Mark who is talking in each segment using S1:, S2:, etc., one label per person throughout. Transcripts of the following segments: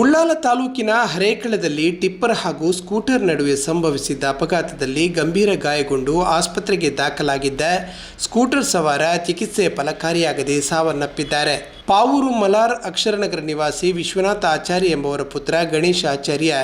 S1: ಉಳ್ಳಾಲ ತಾಲೂಕಿನ ಹರೇಕಳದಲ್ಲಿ ಟಿಪ್ಪರ್ ಹಾಗೂ ಸ್ಕೂಟರ್ ನಡುವೆ ಸಂಭವಿಸಿದ್ದ ಅಪಘಾತದಲ್ಲಿ ಗಂಭೀರ ಗಾಯಗೊಂಡು ಆಸ್ಪತ್ರೆಗೆ ದಾಖಲಾಗಿದ್ದ ಸ್ಕೂಟರ್ ಸವಾರ ಚಿಕಿತ್ಸೆ ಫಲಕಾರಿಯಾಗದೆ ಸಾವನ್ನಪ್ಪಿದ್ದಾರೆ. ಪಾವೂರು ಮಲಾರ್ ಅಕ್ಷರನಗರ ನಿವಾಸಿ ವಿಶ್ವನಾಥ ಆಚಾರ್ಯ ಎಂಬುವರ ಪುತ್ರ ಗಣೇಶ್ ಆಚಾರ್ಯ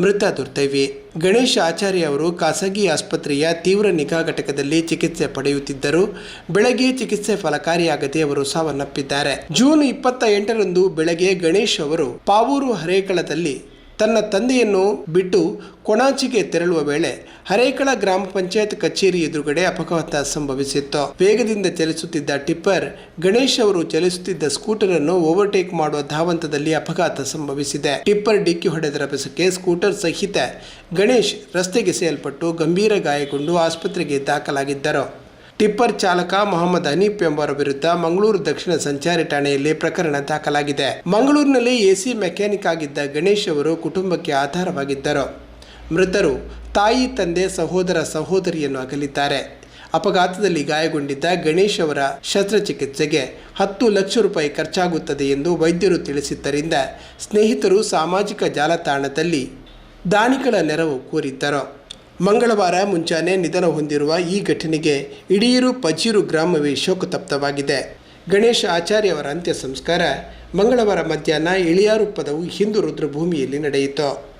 S1: ಮೃತ ದುರ್ದೈವಿ. ಗಣೇಶ್ ಆಚಾರ್ಯ ಅವರು ಖಾಸಗಿ ಆಸ್ಪತ್ರೆಯ ತೀವ್ರ ನಿಗಾ ಘಟಕದಲ್ಲಿ ಚಿಕಿತ್ಸೆ ಪಡೆಯುತ್ತಿದ್ದರು. ಬೆಳಗ್ಗೆ ಚಿಕಿತ್ಸೆ ಫಲಕಾರಿಯಾಗದೆ ಅವರು ಸಾವನ್ನಪ್ಪಿದ್ದಾರೆ. ಜೂನ್ ಇಪ್ಪತ್ತ ಎಂಟರಂದು ಬೆಳಗ್ಗೆ ಗಣೇಶ್ ಅವರು ಪಾವೂರು ಹರೇಕಳದಲ್ಲಿ ತನ್ನ ತಂದೆಯನ್ನು ಬಿಟ್ಟು ಕೊಣಾಚಿಗೆ ತೆರಳುವ ವೇಳೆ ಹರೇಕಳ ಗ್ರಾಮ ಪಂಚಾಯತ್ ಕಚೇರಿ ಎದುರುಗಡೆ ಅಪಘಾತ ಸಂಭವಿಸಿತ್ತು. ವೇಗದಿಂದ ಚಲಿಸುತ್ತಿದ್ದ ಟಿಪ್ಪರ್, ಗಣೇಶ್ ಅವರು ಚಲಿಸುತ್ತಿದ್ದ ಸ್ಕೂಟರ್ ಅನ್ನು ಓವರ್ಟೇಕ್ ಮಾಡುವ ಧಾವಂತದಲ್ಲಿ ಅಪಘಾತ ಸಂಭವಿಸಿದೆ. ಟಿಪ್ಪರ್ ಡಿಕ್ಕಿ ಹೊಡೆದ ರಭಸಕ್ಕೆ ಸ್ಕೂಟರ್ ಸಹಿತ ಗಣೇಶ್ ರಸ್ತೆಗೆ ಸೇಲ್ಪಟ್ಟು ಗಂಭೀರ ಗಾಯಗೊಂಡು ಆಸ್ಪತ್ರೆಗೆ ದಾಖಲಾಗಿದ್ದರು. ಟಿಪ್ಪರ್ ಚಾಲಕ ಮೊಹಮ್ಮದ್ ಹನೀಫ್ ಎಂಬುವರ ವಿರುದ್ಧ ಮಂಗಳೂರು ದಕ್ಷಿಣ ಸಂಚಾರಿ ಠಾಣೆಯಲ್ಲಿ ಪ್ರಕರಣ ದಾಖಲಾಗಿದೆ. ಮಂಗಳೂರಿನಲ್ಲಿ ಎಸಿ ಮೆಕ್ಯಾನಿಕ್ ಆಗಿದ್ದ ಗಣೇಶ್ ಅವರು ಕುಟುಂಬಕ್ಕೆ ಆಧಾರವಾಗಿದ್ದರು. ಮೃತರು ತಾಯಿ, ತಂದೆ, ಸಹೋದರ, ಸಹೋದರಿಯನ್ನು ಅಗಲಿದ್ದಾರೆ. ಅಪಘಾತದಲ್ಲಿ ಗಾಯಗೊಂಡಿದ್ದ ಗಣೇಶ್ ಅವರ ಶಸ್ತ್ರಚಿಕಿತ್ಸೆಗೆ ಹತ್ತು ಲಕ್ಷ ರೂಪಾಯಿ ಖರ್ಚಾಗುತ್ತದೆ ಎಂದು ವೈದ್ಯರು ತಿಳಿಸಿದ್ದರಿಂದ ಸ್ನೇಹಿತರು ಸಾಮಾಜಿಕ ಜಾಲತಾಣದಲ್ಲಿ ದಾನಿಗಳ ನೆರವು ಕೋರಿದ್ದರು. ಮಂಗಳವಾರ ಮುಂಚಾನೆ ನಿಧನ ಹೊಂದಿರುವ ಈ ಘಟನೆಗೆ ಇಡೀರು ಪಜೀರು ಗ್ರಾಮವೇ ಶೋಕತಪ್ತವಾಗಿದೆ. ಗಣೇಶ ಆಚಾರ್ಯ ಅವರ ಅಂತ್ಯ ಸಂಸ್ಕಾರ ಮಂಗಳವಾರ ಮಧ್ಯಾಹ್ನ ಇಳಿಯಾರು ಪದವು ಹಿಂದೂ ರುದ್ರಭೂಮಿಯಲ್ಲಿ ನಡೆಯಿತು.